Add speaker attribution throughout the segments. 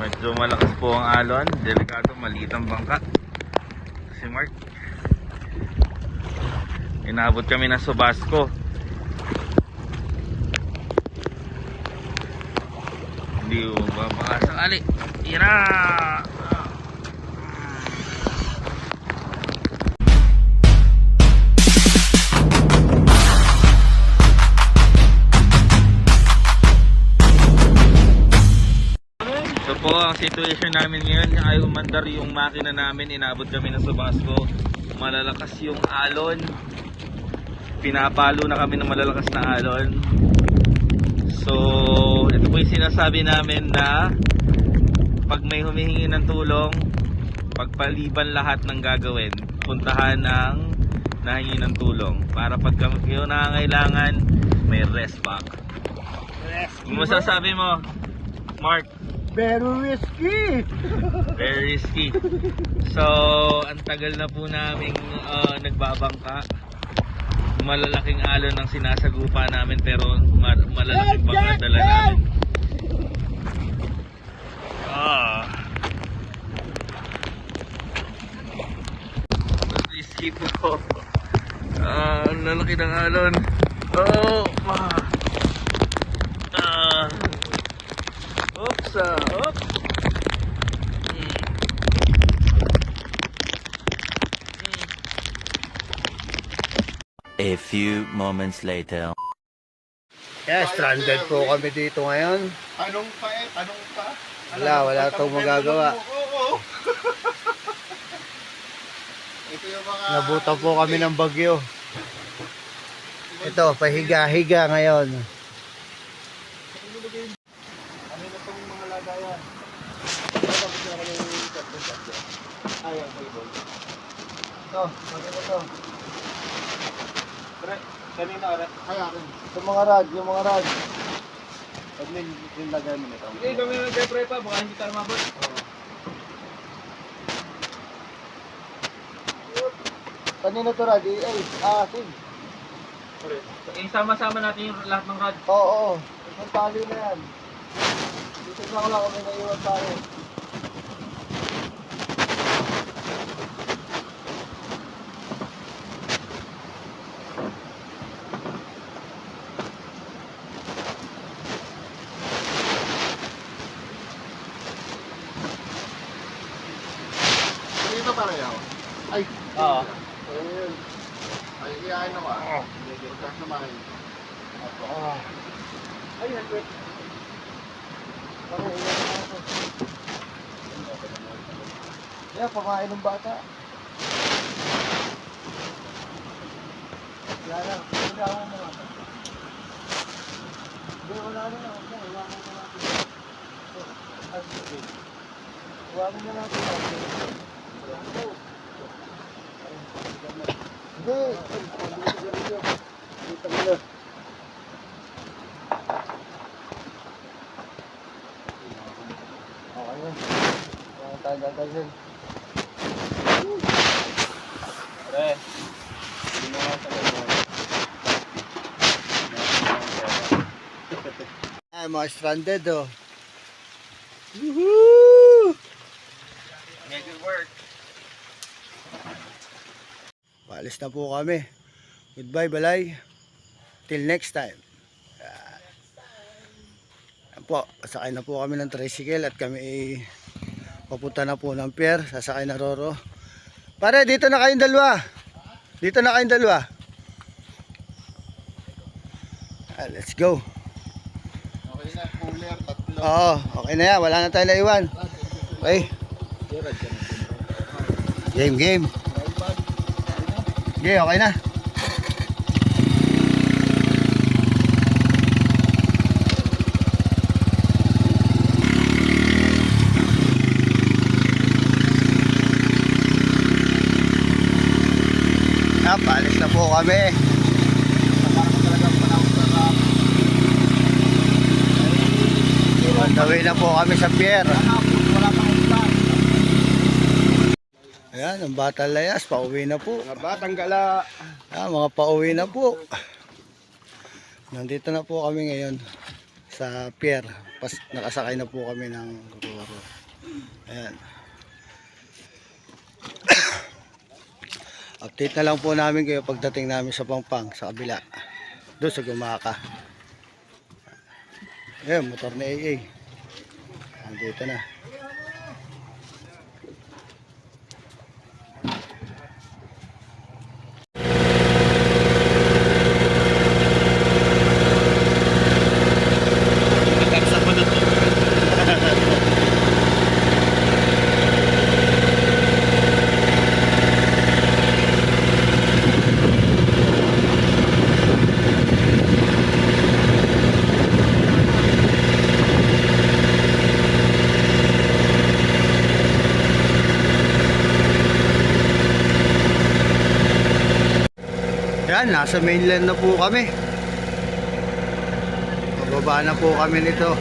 Speaker 1: Medyo malakas po ang alon. Delikado, maliit ang bangka. Si Mark. Inabot kami ng Subasco. Hindi mo ba baka sakali. Yan po, ang situation namin ngayon ay umandar yung makina namin. Inabot kami ng Subasco. Malalakas yung alon. Pinapalo na kami ng malalakas na alon. So, ito po yung sinasabi namin na pag may humihingi ng tulong, pagpaliban lahat ng gagawin, puntahan ang nahingi ng tulong. Para pag kayo nangangailangan, may rest back. Ano masasabi mo, Mark?
Speaker 2: Very risky.
Speaker 1: Very risky. So, ang tagal na po namin uh, nagbabangka. Malalaking alon ang sinasagupa namin pero ma- malalaking bangka dala namin. Ah. Risky po. Ah, ang lalaki ng alon. Oh, ah. Ah. Oops. Hmm.
Speaker 3: A few moments later.
Speaker 2: Kaya stranded po kami dito ngayon.
Speaker 4: Tanong pa eh, tanong pa.
Speaker 2: Wala, wala tong magagawa.
Speaker 4: Ito yung mga...
Speaker 2: Nabutan po kami ng bagyo. Ito, pahiga-higa ngayon.
Speaker 4: Ano na itong mga lagayan? Ayaw, table.
Speaker 2: Ito, maganda to.
Speaker 4: Pre, kanina. Kaya rin.
Speaker 2: Yung mga rad, yung mga rad.
Speaker 4: Pag nin- nilagay mo nito.
Speaker 1: Hindi kami nag-pre pa, baka hindi tayo mabot.
Speaker 2: Kanina to rad, eh, ay, asin.
Speaker 1: Isama-sama natin yung lahat ng rod.
Speaker 2: Oo, oo. Isang tali na yan. Dito na lang kami naiwan tayo.
Speaker 4: Dito pareho. Ay,
Speaker 1: Oo.
Speaker 4: ayun. Ay, iyahin na ba? Huwag naman.
Speaker 2: Ay, nagwit. Parang iwan na ako. Yeah, pamain ng bata. Wala lang, wala lang na bata. Hindi, wala na lang. Wala, wala na natin. Ah. Wala na natin. Hindi. Na. Okay Ay, mga stranded oh. Woohoo! Paalis na po kami. Goodbye, balay. Till next time. Yan. Yan po, sasakay na po kami ng tricycle at kami ay papunta na po ng pier. Sasakay na Roro. Pare, dito na kayong dalawa. Dito na kayong dalawa. Ah, let's go.
Speaker 4: Okay na, cooler, tatlo.
Speaker 2: Oo, okay na yan. Wala na tayo naiwan. Okay. Game, game. Okay, okay na. Ah, paalis na po kami. Way na po kami sa pier. Ayan, ang bata layas, pauwi na po.
Speaker 4: Mga batang gala.
Speaker 2: Ah, mga pauwi na po. Nandito na po kami ngayon sa pier. Pas, nakasakay na po kami ng Roro. Ayan. Update na lang po namin kayo pagdating namin sa Pangpang, sa kabila. Doon sa Gumaka. Ayan, motor ni AA. Andito na. Yan, nasa mainland na po kami. Pababa na po kami nito.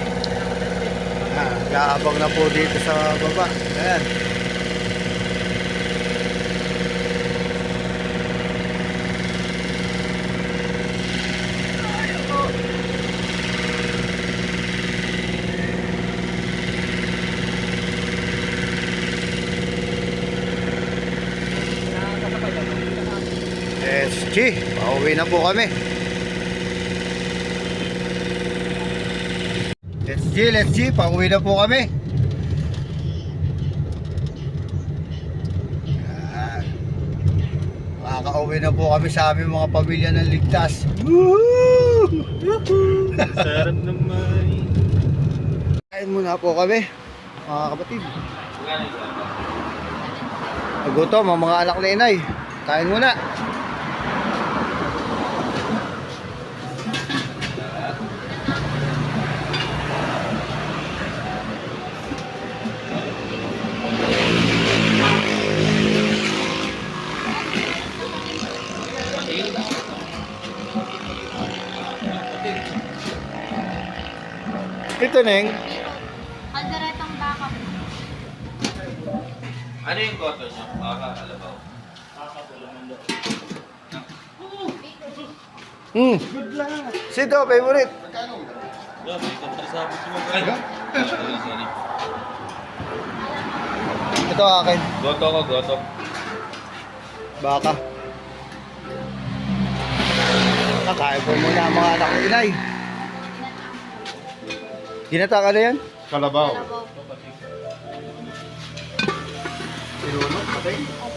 Speaker 2: Ah, gaabang na po dito sa baba. Ayan. SG, pauwi na po kami. Let's G, let's G, pauwi na po kami. Makakauwi na po kami sa aming mga pamilya ng ligtas. Woo!
Speaker 1: Sarap naman.
Speaker 2: Kain muna po kami, mga kapatid. Nagutom ang mga anak ni inay. Kain muna. Ito Neng.
Speaker 5: Kalderetang baka po.
Speaker 1: Ano yung goto niyo? Baka alabaw.
Speaker 2: Hmm. Sito, favorite.
Speaker 1: Yeah, may kontrasabi si Mag- Ay! Sorry, sorry.
Speaker 2: Ito akin.
Speaker 1: Goto ko, goto.
Speaker 2: Baka. Kakain po muna mga anak ni inay. Ginata ka na yan?
Speaker 4: Kalabaw.
Speaker 5: Kalabaw po.
Speaker 2: Sinunod, patay.